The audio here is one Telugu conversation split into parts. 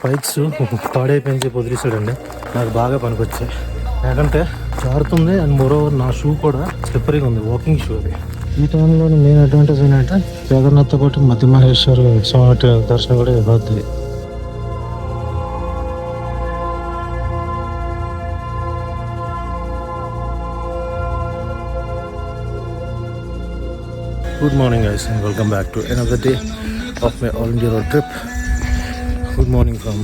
స్పైక్స్ పాడైపోయించి వదిలేసాడండి నాకు బాగా పనికొచ్చాయి. లేకంటే జారుతుంది అండ్ మోరోవర్ నా షూ కూడా స్లిప్పరీగా ఉంది వాకింగ్ షూ అది. ఈ టైంలో మెయిన్ అడ్వాంటేజ్ ఏంటంటే జగన్నాథ్తో పాటు మధ్య మహేశ్వర్ స్వామి దర్శనం కూడా ఇవ్వద్ది good morning guys and welcome back to another day of my all India road trip. Good morning from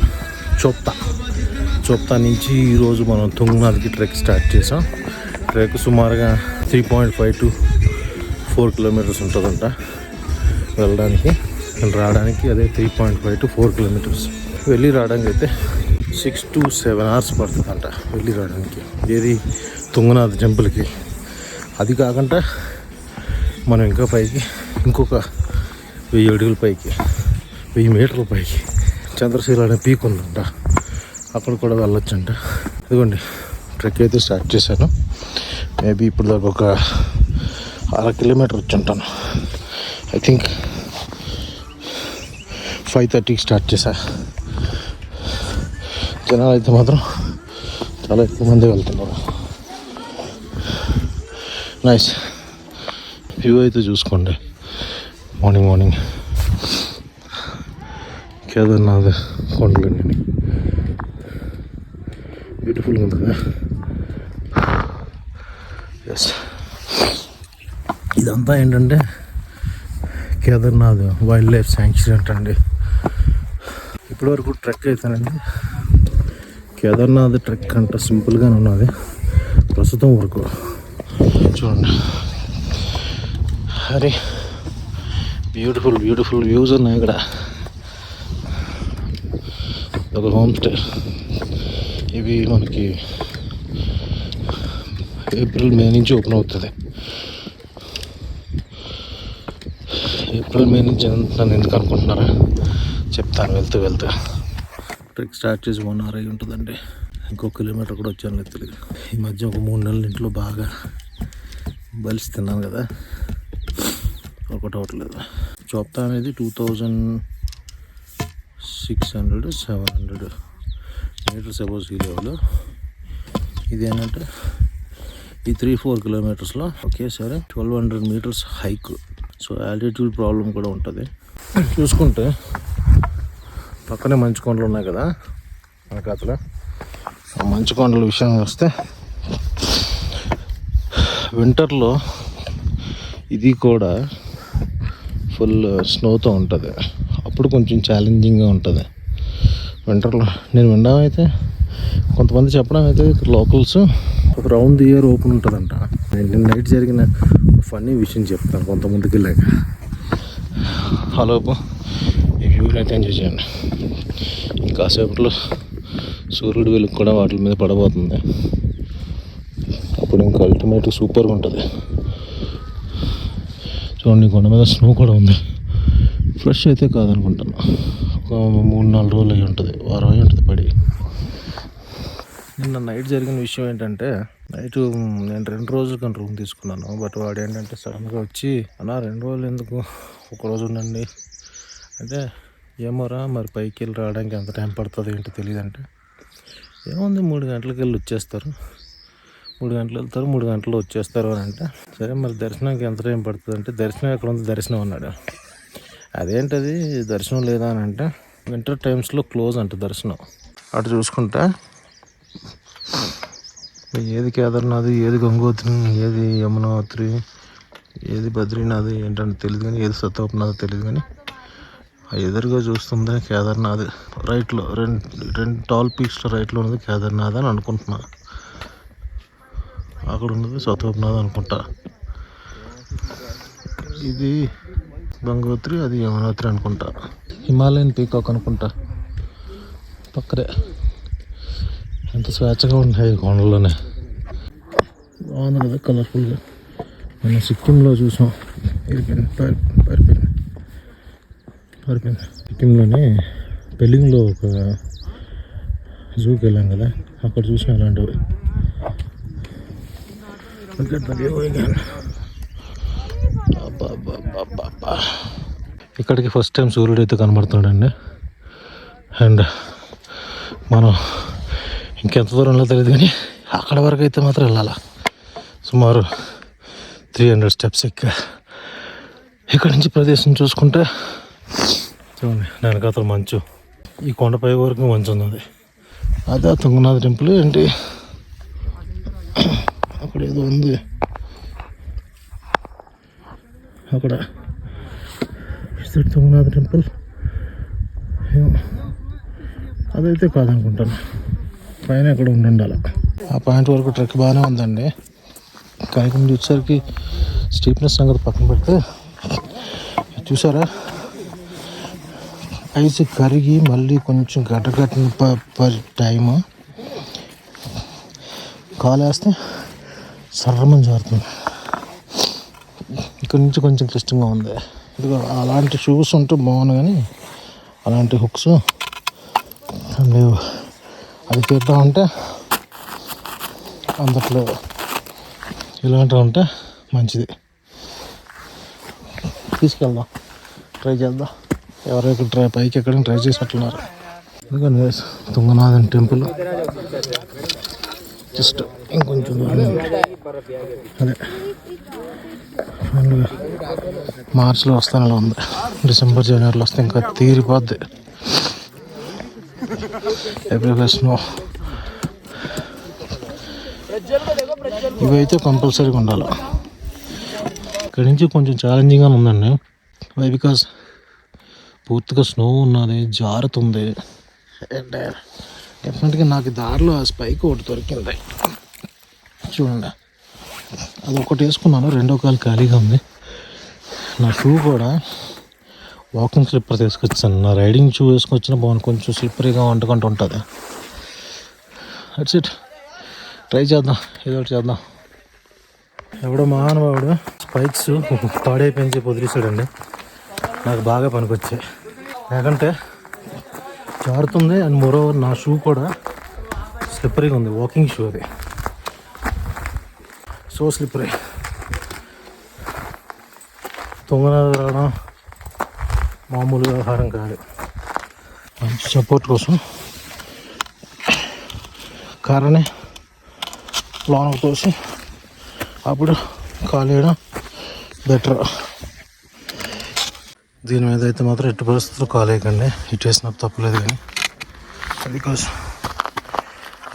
Chopta Chopta నుంచి ఈరోజు మనం తుంగనాథ్కి ట్రెక్ స్టార్ట్ చేసాం. ట్రెక్ సుమారుగా three point five to four kilometres ఉంటుందంట వెళ్ళడానికి. రావడానికి అదే three point five to four kilometres. వెళ్ళి రావడానికి అయితే సిక్స్ టు సెవెన్ అవర్స్ పడుతుందంట వెళ్ళి రావడానికి. ఏది? తుంగనాథ్ టెంపుల్కి. అది కాకుండా మనం ఇంకా పైకి ఇంకొక వెయ్యి అడుగుల పైకి వెయ్యి మీటర్ల పైకి చంద్రశీల అనే పీక్ ఉందంట. అక్కడ కూడా వెళ్ళొచ్చంట. ఇదిగోండి ట్రెక్ అయితే స్టార్ట్ చేశాను. మేబీ ఇప్పుడు దాకా ఒక అర కిలోమీటర్ వచ్చి ఉంటాను ఐ థింక్ ఫైవ్ థర్టీకి స్టార్ట్ చేశా. జనాలు అయితే మాత్రం చాలా ఎక్కువ మంది వెళ్తున్నారు. నైస్ వ్యూ అయితే చూసుకోండి. మార్నింగ్ మార్నింగ్ కేదార్నాథ్ కొండలండి బ్యూటిఫుల్గా ఉంది కదా? ఎస్ ఇదంతా ఏంటంటే కేదార్నాథ్ వైల్డ్ లైఫ్ శాంక్చురీ అంటండి. ఇప్పటివరకు ట్రెక్ అవుతానండి కేదార్నాథ్ ట్రెక్ అంట సింపుల్గానే ఉన్నది. ప్రస్తుతం వరకు. చూడండి. అరే బ్యూటిఫుల్ బ్యూటిఫుల్ వ్యూస్ ఉన్నాయి ఇక్కడ. ఒక హోమ్ స్టే ఇవి మనకి ఏప్రిల్ మే నుంచి ఓపెన్ అవుతుంది. ఏప్రిల్ మే నుంచి నన్ను ఎందుకు అనుకుంటున్నారా? చెప్తాను వెళ్తూ వెళ్తూ. ట్రిక్ స్టార్ట్ చేసి వన్ అవర్ అయి ఉంటుందండి. ఇంకో కిలోమీటర్ కూడా వచ్చాను తెలియదు ఈ మధ్య ఒక మూడు నెలల ఇంట్లో బాగా బలిసి తిన్నాను కదా. ఒకటి అవ్వట్లేదు. చోప్తా అనేది two thousand six hundred seven hundred metres above sea level. ఇది ఏంటంటే ఈ త్రీ ఫోర్ కిలోమీటర్స్లో ఒకేసారి twelve hundred metres hike. So altitude problem కూడా ఉంటుంది. చూసుకుంటే పక్కనే మంచు కొండలు ఉన్నాయి కదా మన మంచు కొండల విషయం వస్తే వింటర్లో ఇది కూడా ఫుల్ స్నోతో ఉంటుంది. అప్పుడు కొంచెం ఛాలెంజింగ్గా ఉంటుంది. వింటర్లో నేను వినడం అయితే కొంతమంది చెప్పడం అయితే లోకల్స్ ఒక రౌండ్ ఇయర్ ఓపెన్ ఉంటుందంట. నేను నైట్ జరిగిన ఫన్నీ విషయం చెప్తాను కొంత ముందుకు వెళ్ళాక హలోపు ఈ వ్యూని అయితే ఎంజాయ్ చేయండి. ఇంకాసేపట్లో సూర్యుడు వెలుగు కూడా వాటి మీద పడబోతుంది. అప్పుడు ఇంకా అల్టిమేట్ సూపర్గా ఉంటుంది. చూడండి కొండ మీద స్నో కూడా ఉంది. ఫ్రెష్ అయితే కాదనుకుంటాను ఒక మూడు నాలుగు రోజులు అయి ఉంటుంది. వారం అయి ఉంటుంది పడి. నిన్న నైట్ జరిగిన విషయం ఏంటంటే నైట్ నేను రెండు రోజులు కానీ రూమ్ తీసుకున్నాను. బట్ వాడు ఏంటంటే సడన్గా వచ్చి అన్నా రెండు రోజులు ఎందుకు? ఒక రోజు ఉండండి. అంటే ఏమోరా మరి పైకి వెళ్ళి రావడానికి ఎంత టైం పడుతుంది ఏంటో తెలియదు అంటే ఏముంది మూడు గంటలకు వెళ్ళి వచ్చేస్తారు. మూడు గంటలు వెళ్తారు మూడు గంటలు వచ్చేస్తారు అని అంటే సరే మరి దర్శనానికి ఎంత టైం పడుతుంది అంటే దర్శనం ఎక్కడ ఉంది? దర్శనం అన్నాడు. అదేంటది? దర్శనం లేదా అని అంటే వింటర్ టైమ్స్లో క్లోజ్ అంట దర్శనం. అటు చూసుకుంటే. ఏది కేదార్నాథ్ ఏది గంగోత్రి ఏది యమునోత్రి ఏది బద్రీనాథ్ ఏంటంటే తెలియదు కానీ ఏది సత్యవనాథ్ తెలియదు కానీ ఆ ఎదురుగా చూస్తుందా కేదార్నాథ్? రైట్లో రెండు రెండు టాల్ పీక్స్లో రైట్లో ఉన్నది కేదార్నాథ్ అని అనుకుంటున్నా. అక్కడ ఉన్నది సత్యవనాథ్ అనుకుంటా. ఇది గంగోత్రి అది యమునోత్రి అనుకుంటా. హిమాలయన్ పీకాక్ అనుకుంటా. పక్కనే. ఎంత స్వేచ్ఛగా ఉన్నాయి ఈ కొండల్లోనే. బాగుంది కదా కలర్ఫుల్గా మనం సిక్కింలో చూసాం. పారి పారిపోయింది. పారిపోయింది. సిక్కింలోనే పెళ్ళింగ్లో ఒక జూకి వెళ్ళాం కదా అక్కడ చూసాం అలాంటివి ఇక్కడికి ఫస్ట్ టైం సూర్యుడు అయితే కనబడుతున్నాడండి. అండ్ మనం ఇంకెంత దూరంలో తెలియదు కానీ అక్కడ వరకు అయితే మాత్రం వెళ్ళాలా. సుమారు త్రీ హండ్రెడ్ స్టెప్స్ ఎక్క. ఇక్కడ నుంచి ప్రదేశం చూసుకుంటే చూడండి వెనకాతల మంచు. ఈ కొండపై వరకు మంచు ఉన్నది. అదే తుంగనాథ టెంపుల్ ఏంటి? అక్కడ ఏదో ఉంది. అక్కడ ఇస్ టెంపుల్. అదైతే కాదనుకుంటాను. పైన ఎక్కడ ఉండాల ఆ పాయింట్ వరకు ట్రెక్ బాగానే ఉందండి. కానీ కొంచెం వచ్చేసరికి స్టీప్నెస్ సంగతి పక్కన పెడితే చూసారా? ఐస్ కరిగి మళ్ళీ కొంచెం గడ్డగట్టిన ప ప టైము. కాలేస్తే సర్రమని జారుతుంది. ఇక్కడ నుంచి కొంచెం క్లిష్టంగా ఉంది. ఇదిగో అలాంటి షూస్ ఉంటే బాగుంది కానీ అలాంటి హుక్స్ లేవు. అది చేద్దాం ఉంటే అందట్లో ఇలాంటివి ఉంటే మంచిది. తీసుకెళ్దాం. ట్రై చేద్దాం. ఎవరో ఇక్కడ ట్రై పైకి ఎక్కడ ట్రై చేసినట్లున్నారు ఎందుకంటే తుంగనాథన్ టెంపుల్ జస్ట్ ఇంకొంచెం. అదే. మార్చిలో వస్తాను అలా ఉంది. డిసెంబర్ జనవరిలో వస్తే ఇంకా తీరిపోద్ది. Everywhere snow. ఇవైతే కంపల్సరీగా ఉండాలి. ఇక్కడి నుంచి కొంచెం ఛాలెంజింగ్గా ఉందండి. వై బికాస్ పూర్తిగా స్నో ఉన్నది జారుతుంది. అండ్ డెఫినెట్గా uh, నాకు దారిలో ఆ స్పైక్ ఒకటి దొరికింది. చూడండి. అది ఒకటి వేసుకున్నాను. రెండో కాలు ఖాళీగా ఉంది. నా షూ కూడా వాకింగ్ స్లిప్పర్ తీసుకొచ్చాను. నా రైడింగ్ షూ వేసుకొచ్చిన బాగుంది. కొంచెం స్లిప్పరీగా వండుకుంటూ ఉంటుంది. అట్స్ ఇట్ ట్రై చేద్దాం. ఏదో ఒకటి చేద్దాం. ఎవడో మహానుభావుడు స్పైక్స్ పాడైపోయించి చెప్పి వదిలేసాడండి నాకు బాగా పనికొచ్చాయి. లేకంటే జారుతుంది. అండ్ మోరోవర్ నా షూ కూడా స్లిప్పరీగా ఉంది. వాకింగ్ షూ అది. సో స్లిప్పరీ తుంగనాథ రావడం మామూలు వ్యవహారం కాదు. మంచి సపోర్ట్ కోసం కారణే లోనకు తోసి అప్పుడు కాలేయడం బెటర్ దీని మీద అయితే మాత్రం ఎట్టి పరిస్థితులు కాలేయకండి ఇటు వేసినప్పుడు తప్పలేదు కానీ. బికాస్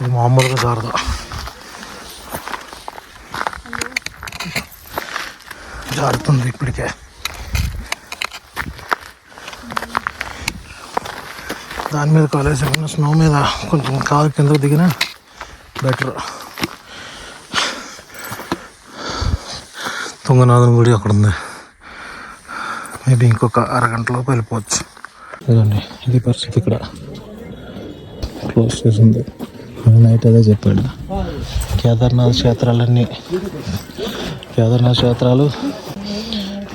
ఇది మామూలుగా జారదా. జారుతుంది ఇప్పటికే. దాని మీద కాలేజ్ స్నో మీద కొంచెం కాలు కిందకు దిగిన బెటర్ తుంగనాథన్ గుడి అక్కడ ఉంది. మేబీ ఇంకొక అరగంటలోపు వెళ్ళిపోవచ్చు. ఇదండి ఇది పరిస్థితి ఇక్కడ. క్లోజ్ చేసింది నైట్ అదే చెప్పాడు. కేదార్నాథ్ క్షేత్రాలన్నీ. కేదార్నాథ్ క్షేత్రాలు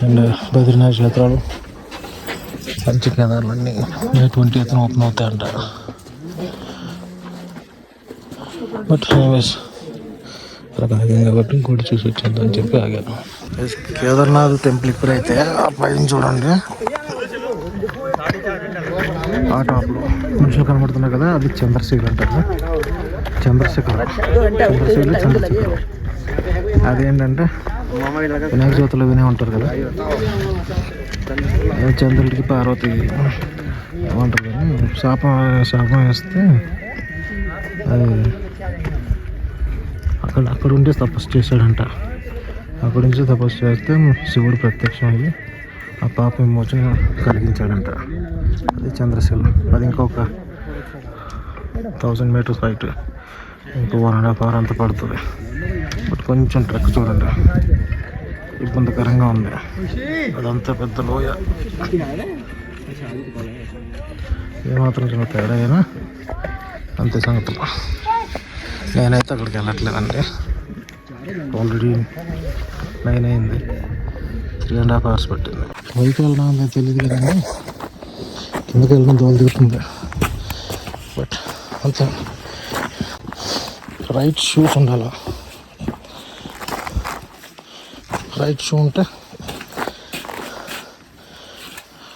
అండ్ బద్రీనాథ్ క్షేత్రాలు. పంచ కేదార్లన్నీ మే ట్వంటీ ఎయిత్ ఓపెన్ అవుతాయంట. బట్ ఎనీవేస్ అలా ఆగాం కాబట్టి ఇంకోటి చూసి వచ్చేద్దాం అని చెప్పి ఆగాను కేదార్నాథ్ టెంపుల్ ఇప్పుడైతే ఆ పైన చూడండి. ఆ టాప్లో మనుషులు కనబడుతున్నాయి కదా అది చంద్రశేఖర్ అంటారు చంద్రశేఖర్. చంద్రశేఖర్ చంద్రశేఖర్. అదేంటంటే వినాయక చవితిలో వినే ఉంటారు కదా? చంద్రుడికి పార్వతి ఏమంటారు కానీ శాపం శాపం వేస్తే అది అక్కడ అక్కడ ఉండి తపస్సు చేశాడంట. అక్కడి నుంచి తపస్సు చేస్తే శివుడు ప్రత్యక్షం అయ్యి ఆ పాప విమోచన కలిగించాడంట. అది చంద్రశీలం. అది ఇంకొక థౌజండ్ మీటర్స్ హైట్ ఇంకో వన్ అండ్ హాఫ్ అవర్ అంత పడుతుంది. బట్ కొంచెం ట్రెక్ చూడండి. ఇబ్బందికరంగా ఉంది. అదంతా పెద్ద లోయ. ఏమాత్రం చిన్న తేడా అయినా అంతే సంగతులు. నేనైతే అక్కడికి వెళ్ళట్లేదండి. ఆల్రెడీ నైన్ అయింది. త్రీ అండ్ హాఫ్ అవర్స్ పట్టింది. పైకి వెళ్ళడం అనేది తెలియదు కదండి. కిందకి వెళ్ళడం దోలు దిగుతుంది బట్ అంతే. రైట్ షూస్ ఉండాలి? రైట్ షూ ఉంటే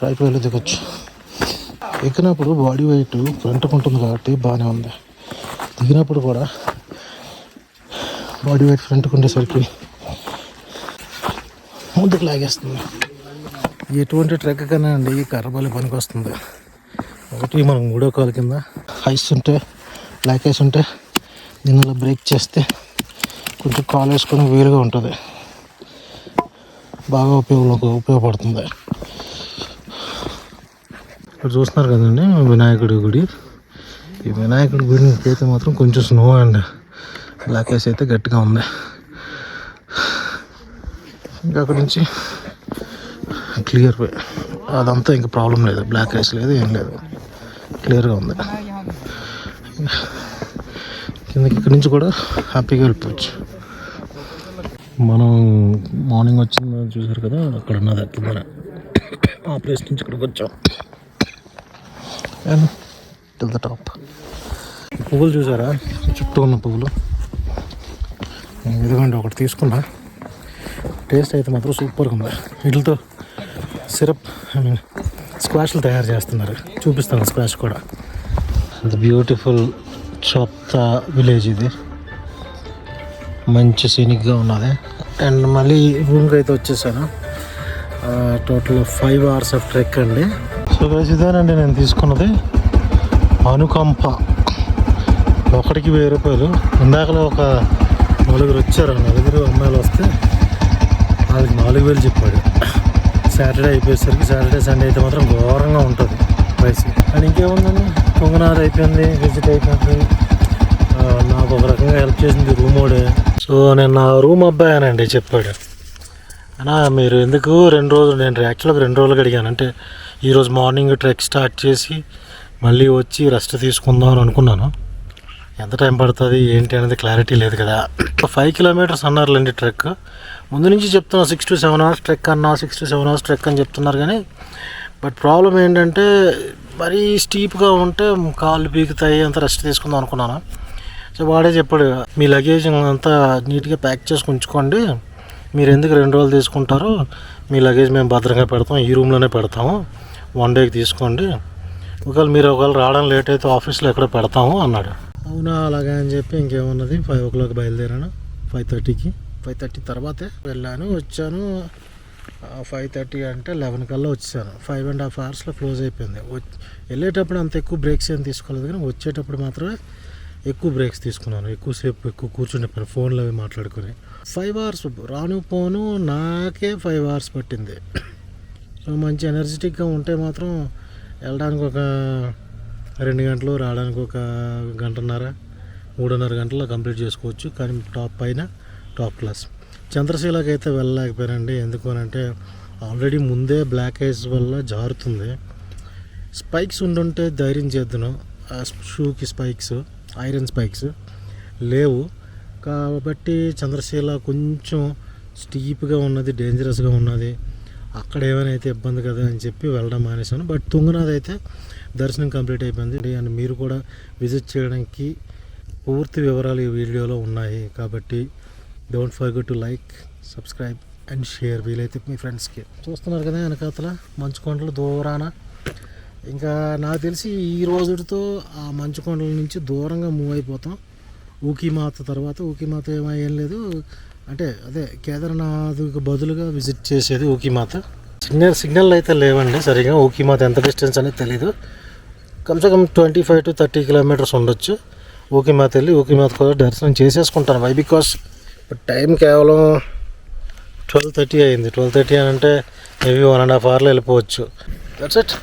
రైట్ వైలో దిగొచ్చు. ఎక్కినప్పుడు బాడీ వెయిట్ ఫ్రంట్ ఉంటుంది కాబట్టి బాగానే ఉంది. దిగినప్పుడు కూడా బాడీ వెయిట్ ఫ్రంట్కి ఉండేసరికి ముందుకు లాగేస్తుంది. ఎటువంటి ట్రెక్ కన్నా అండి ఈ పనికి వస్తుంది ఒకటి మనం మూడో కాలు కింద ఐస్ ఉంటే బ్లాక్ ఐస్ ఉంటే దీనిలో బ్రేక్ చేస్తే కొంచెం కాలు వేసుకొని వీలుగా ఉంటుంది. బాగా ఉపయోగంలో ఉపయోగపడుతుంది. ఇక్కడ చూస్తున్నారు కదండి వినాయకుడి గుడి. ఈ వినాయకుడి గుడికి అయితే మాత్రం కొంచెం స్నో అండ్ బ్లాక్ అయితే గట్టిగా ఉంది. ఇంకా అక్కడి నుంచి క్లియర్ అదంతా ఇంకా ప్రాబ్లం లేదు. బ్లాక్ ఐస్ లేదు ఏం లేదు. క్లియర్గా ఉంది. కిందకి ఇక్కడి నుంచి కూడా హ్యాపీగా వెళ్ళిపోవచ్చు. మనం మార్నింగ్ వచ్చింది చూసారు కదా అక్కడ ఉన్నది కింద ఆ ప్లేస్ నుంచి ఇక్కడికి వచ్చాం. అండ్ టిల్ ద టాప్ పువ్వులు చూసారా? చుట్టూ ఉన్న పువ్వులు. ఇదిగోండి ఒకటి తీసుకున్నా. టేస్ట్ అయితే మాత్రం సూపర్గా ఉంది. వీటితో సిరప్ ఐ మీన్ స్క్వాష్లు తయారు చేస్తున్నారు. చూపిస్తాను స్క్వాష్ కూడా. ద బ్యూటిఫుల్ చొత్త విలేజ్ ఇది. మంచి సీనిక్గా ఉన్నది. అండ్ మళ్ళీ రూమ్కి అయితే వచ్చేసాను total five hours of trek అండి. సో గైస్ ఇదేనండి నేను తీసుకున్నది. అనుకంప. ఒకటికి వెయ్యి రూపాయలు. ఇందాకలో ఒక నలుగురు వచ్చారు. నలుగురు అమ్మాయిలు వస్తే వాళ్ళకి నాలుగు వేలు చెప్పాడు. సాటర్డే అయిపోయేసరికి సాటర్డే సండే అయితే మాత్రం ఘోరంగా ఉంటుంది ప్రైస్ అండ్ ఇంకేముందండి? తుంగనాథ్ అయిపోయింది విజిట్ అయిపోయింది. నాకు ఒక రకంగా హెల్ప్ చేసింది రూమ్ ఓడే. సో నేను నా రూమ్ అబ్బాయానండి చెప్పాడు. అన్నా మీరు ఎందుకు రెండు రోజులు నేను యాక్చువల్గా రెండు రోజులు అడిగాను అంటే ఈరోజు మార్నింగ్ ట్రెక్ స్టార్ట్ చేసి మళ్ళీ వచ్చి రెస్ట్ తీసుకుందాం అని అనుకున్నాను. ఎంత టైం పడుతుంది ఏంటి అనేది క్లారిటీ లేదు కదా. ఫైవ్ కిలోమీటర్స్ అన్నారులేండి ట్రెక్. ముందు నుంచి చెప్తున్నా six to seven hours trek అన్నా six to seven hours trek అని చెప్తున్నారు కానీ బట్ ప్రాబ్లం ఏంటంటే మరీ స్టీప్గా ఉంటే కాళ్ళు పీకుతాయి అంత రెస్ట్ తీసుకుందాం అనుకున్నాను. సో వాడే చెప్పాడు మీ లగేజ్ అంతా నీట్గా ప్యాక్ చేసి ఉంచుకోండి. మీరు ఎందుకు రెండు రోజులు తీసుకుంటారు మీ లగేజ్ మేము భద్రంగా పెడతాం ఈ రూమ్లోనే పెడతాము. వన్ డేకి తీసుకోండి. ఒకవేళ మీరు ఒకవేళ రావడం లేట్ అయితే ఆఫీస్లో ఎక్కడ పెడతాము అన్నాడు. అవునా అలాగే అని చెప్పి ఇంకేమున్నది? ఫైవ్ ఓ క్లాక్ బయలుదేరాను ఫైవ్ థర్టీకి ఫైవ్ థర్టీ తర్వాతే వెళ్ళాను వచ్చాను. ఫైవ్ థర్టీ అంటే లెవెన్ కల్లా వచ్చాను. ఫైవ్ అండ్ హాఫ్ అవర్స్లో క్లోజ్ అయిపోయింది. వెళ్ళేటప్పుడు అంత ఎక్కువ బ్రేక్స్ ఏం తీసుకోలేదు కానీ వచ్చేటప్పుడు మాత్రమే ఎక్కువ బ్రేక్స్ తీసుకున్నాను. ఎక్కువసేపు ఎక్కువ కూర్చునే పని ఫోన్లో అవి మాట్లాడుకుని. ఫైవ్ అవర్స్ రాను పోను నాకే ఫైవ్ అవర్స్ పట్టింది. సో మంచి ఎనర్జెటిక్గా ఉంటే మాత్రం వెళ్ళడానికి ఒక రెండు గంటలు రావడానికి ఒక గంటన్నర మూడున్నర గంటల్లో కంప్లీట్ చేసుకోవచ్చు. కానీ టాప్ పైన టాప్ క్లాస్ చంద్రశీలకి అయితే వెళ్ళలేకపోయానండి. ఎందుకు అని అంటే ఆల్రెడీ ముందే బ్లాక్ ఐస్ వల్ల జారుతుంది. స్పైక్స్ ఉండుంటే ధైర్యం చేద్దును. ఆ షూకి స్పైక్స్ ఐరన్ స్పైక్స్ లేవు. కాబట్టి చంద్రశీల కొంచెం స్టీప్గా ఉన్నది డేంజరస్గా ఉన్నది. అక్కడ ఏమైనా అయితే ఇబ్బంది కదా అని చెప్పి వెళ్ళడం మానేశాను. బట్ తుంగనాథ్ అయితే దర్శనం కంప్లీట్ అయిపోయింది. అండ్ మీరు కూడా విజిట్ చేయడానికి పూర్తి వివరాలు ఈ వీడియోలో ఉన్నాయి. కాబట్టి don't forget to like subscribe and share వీలైతే మీ ఫ్రెండ్స్కి. చూస్తున్నారు కదా వెనకాతల మంచు కొండలు దూరాన ఇంకా నాకు తెలిసి ఈ రోజుతో ఆ మంచు కొండల నుంచి దూరంగా మూవ్ అయిపోతాం. ఊకిమాత తర్వాత ఊకిమాత ఏం లేదు. అంటే అదే కేదార్నాథ్కి బదులుగా విజిట్ చేసేది ఊకిమాత. సిగ్నల్ సిగ్నల్ అయితే లేవండి సరిగా. ఊకిమాత ఎంత డిస్టెన్స్ అనేది తెలీదు. కమ్సే come twenty five to thirty kilometres ఉండొచ్చు. ఊకిమాత వెళ్ళి ఊకిమాత కూడా దర్శనం చేసేసుకుంటాను. వై బికాస్ టైం కేవలం ట్వెల్వ్ థర్టీ అయింది. ట్వెల్వ్ థర్టీ అని అంటే మేబీ వన్ అండ్ హాఫ్ అవర్లో వెళ్ళిపోవచ్చు. దట్స్ ఇట్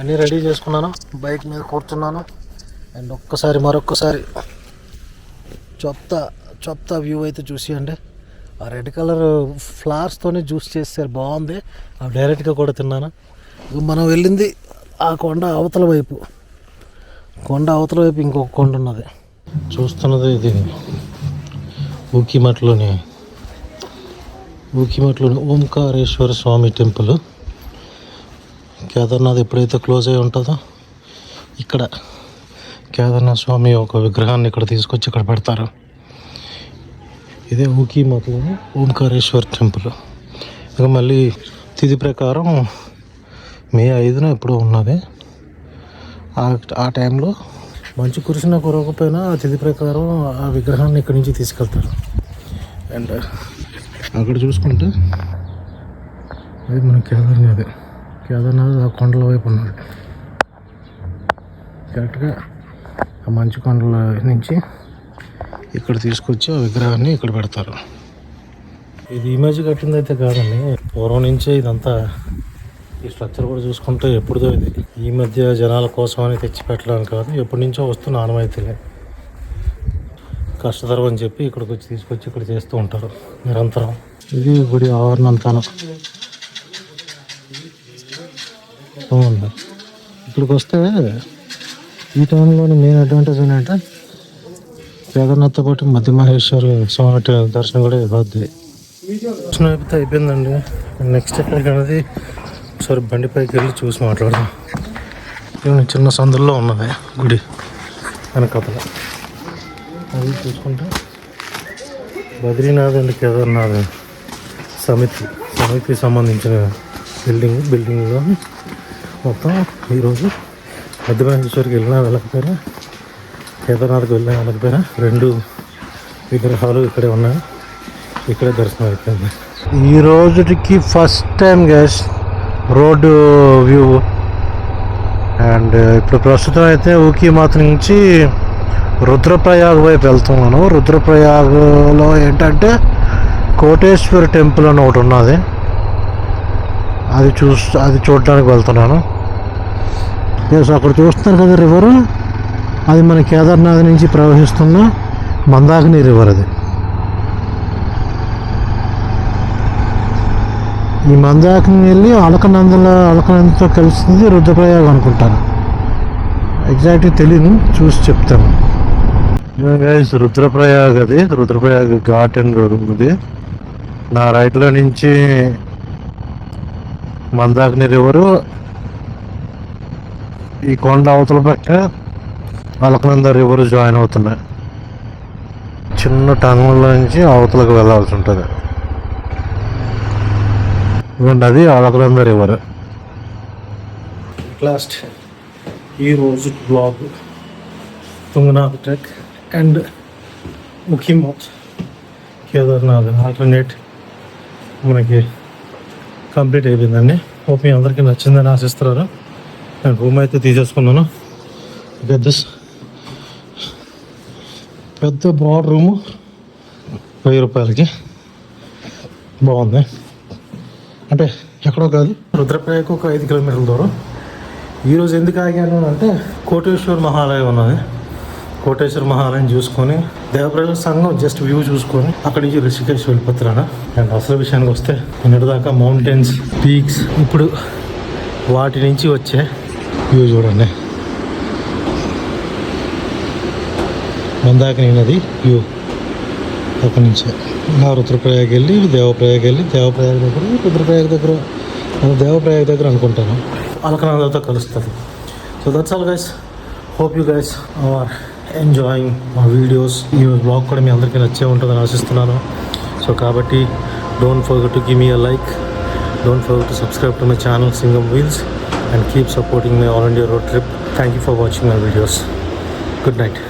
అన్నీ రెడీ చేసుకున్నాను. బైక్ మీద కూర్చున్నాను. అండ్ ఒక్కసారి మరొక్కసారి చొత్త చొత్త వ్యూ అయితే చూసి అండి ఆ రెడ్ కలర్ ఫ్లవర్స్తోనే జ్యూస్ చేస్తారు. బాగుంది. అవి డైరెక్ట్గా కూడా తిన్నాను. మనం వెళ్ళింది ఆ కొండ అవతల వైపు. కొండ అవతల వైపు ఇంకొక కొండ ఉన్నది. చూస్తున్నది ఇది ఊకిమట్లోని ఊకిమట్లోని ఓంకారేశ్వర స్వామి టెంపుల్. కేదార్నాథ్ ఎప్పుడైతే క్లోజ్ అయి ఉంటుందో ఇక్కడ కేదార్నాథ్ స్వామి ఒక విగ్రహాన్ని ఇక్కడ తీసుకొచ్చి ఇక్కడ పెడతారు. ఇదే ఊకిమట్లోని ఓంకారేశ్వర్ టెంపుల్. ఇక మళ్ళీ తిథి ప్రకారం మే ఐదున ఎప్పుడో ఉన్నది. ఆ- టైంలో మంచు కురిసిన కురవకపోయినా ఆ తిథి ప్రకారం ఆ విగ్రహాన్ని ఇక్కడి నుంచి తీసుకెళ్తారు. అండ్ అక్కడ చూసుకుంటే అది మన కేదార్నాథే. కేదార్నాథ్ ఆ కొండల వైపు ఉన్నది కరెక్ట్గా ఆ మంచు కొండల నుంచి ఇక్కడ తీసుకొచ్చి ఆ విగ్రహాన్ని ఇక్కడ పెడతారు. ఇది ఇమేజ్ మధ్య కట్టింది అయితే కాదండి. పూర్వం నుంచే ఇదంతా ఈ స్ట్రక్చర్ కూడా చూసుకుంటే ఎప్పుడుదో ఇది. ఈ మధ్య జనాల కోసం అని తెచ్చి పెట్టడానికి కాదు ఎప్పటి నుంచో వస్తున్న ఆనవాయితీలే. కష్టతరం అని చెప్పి ఇక్కడికి వచ్చి తీసుకొచ్చి ఇక్కడ చేస్తూ ఉంటారు నిరంతరం. ఇది గుడి ఆవరణ అంతా బాగుంది ఇక్కడికి వస్తే ఈ టైంలోని మెయిన్ అడ్వాంటేజ్ ఏంటంటే కేదార్నాథ్తో పాటు మధ్య మహేశ్వర్ స్వామి దర్శనం కూడా ఇవ్వద్ది దర్శనం అయిపోతే అయిపోయిందండి. నెక్స్ట్ ఎక్కడికి అనేది ఒకసారి బండిపైకి వెళ్ళి చూసి మాట్లాడదాం. ఇవన్నీ చిన్న సందుల్లో ఉన్నది గుడి వెనకతల అది చూసుకుంటే బద్రీనాథ్ అండ్ కేదార్నాథ్ సమితి సమితికి సంబంధించిన బిల్డింగ్ బిల్డింగ్లో మొత్తం ఈరోజు మధ్యమహేశ్వరికి వెళ్ళినా వెళ్ళకపోయినా కేదార్నాథ్కి వెళ్ళినా వెళ్ళకపోయినా రెండు విగ్రహాలు ఇక్కడే ఉన్నాయి. ఇక్కడే దర్శనం అయిపోయింది. ఈ రోజుకి ఫస్ట్ టైం గ్యాస్ రోడ్డు వ్యూ. అండ్ ఇప్పుడు ప్రస్తుతం అయితే ఊకీమాత నుంచి రుద్రప్రయాగ్ వైపు వెళ్తున్నాను. రుద్రప్రయాగ్లో ఏంటంటే కోటేశ్వర టెంపుల్ అని ఒకటి ఉన్నది. అది చూస్ అది చూడడానికి వెళ్తున్నాను. సో అక్కడ చూస్తున్నారు కదా రివర్ అది మన కేదార్నాథ్ నుంచి ప్రవహిస్తున్న మందాకిని రివర్ అది. ఈ మందాకిని వెళ్ళి అలకనందల అలకనందతో కలిసింది రుద్రప్రయాగ్ అనుకుంటాను. ఎగ్జాక్ట్గా తెలియదు చూసి చెప్తాను. గైస్ రుద్రప్రయాగ్ అది. రుద్రప్రయాగ్ ఘాట్ అండ్ ఉంది. నా రైట్లో నుంచి మందాకిని రివరు ఈ కొండ అవతల పక్క అలకనంద రివర్ జాయిన్ అవుతున్నాయి. చిన్న టంగుల నుంచి అవతలకు వెళ్ళాల్సి ఉంటుంది. ఇవ్వండి అది అలకనంద రివర్. లాస్ట్ ఈరోజు బ్లాగ్ తుంగనాథ్ ట్రెక్ అండ్ ముఖ్యమౌత్ కేదార్నాథ్. ఆల్టర్నేట్ మనకి కంప్లీట్ అయిపోయిందండి. హోప్ మీ అందరికీ నచ్చిందని ఆశిస్తున్నారు. నేను రూమ్ అయితే తీసేసుకున్నాను. పెద్ద పెద్ద బ్రాడ్ రూము వెయ్యి రూపాయలకి. బాగుంది. అంటే ఎక్కడో కాదు రుద్రప్రయాగకు ఒక ఐదు కిలోమీటర్ల దూరం. ఈరోజు ఎందుకు ఆగాను అంటే కోటేశ్వర్ మహాలయం ఉన్నది. కోటేశ్వర మహాలయం చూసుకొని దేవప్రజల సంఘం జస్ట్ వ్యూ చూసుకొని అక్కడి నుంచి రిషికేష్ వెళ్ళిపోతున్నాను అండ్ అసలు విషయానికి వస్తే నిన్నటిదాకా మౌంటైన్స్ పీక్స్ ఇప్పుడు వాటి నుంచి వచ్చే వ్యూ చూడండి. మందాకిని నది వ్యూ అక్కడి నుంచి నా రుద్రప్రయాగ్ వెళ్ళి దేవప్రయాగ్ వెళ్ళి దేవప్రయాగ్ దగ్గర రుద్రప్రయాగ్ దగ్గర మన దేవప్రయాగ్ దగ్గర అనుకుంటాను. అలకనాథతో కలుస్తుంది so that's all guys hope you guys are enjoying మా వీడియోస్ ఈ బ్లాగ్ కూడా మీ అందరికీ నచ్చే ఉంటుందని ఆశిస్తున్నాను. సో కాబట్టి don't forget to give me a like don't forget to subscribe to my channel Singam wheels and keep supporting my all India road trip thank you for watching my videos good night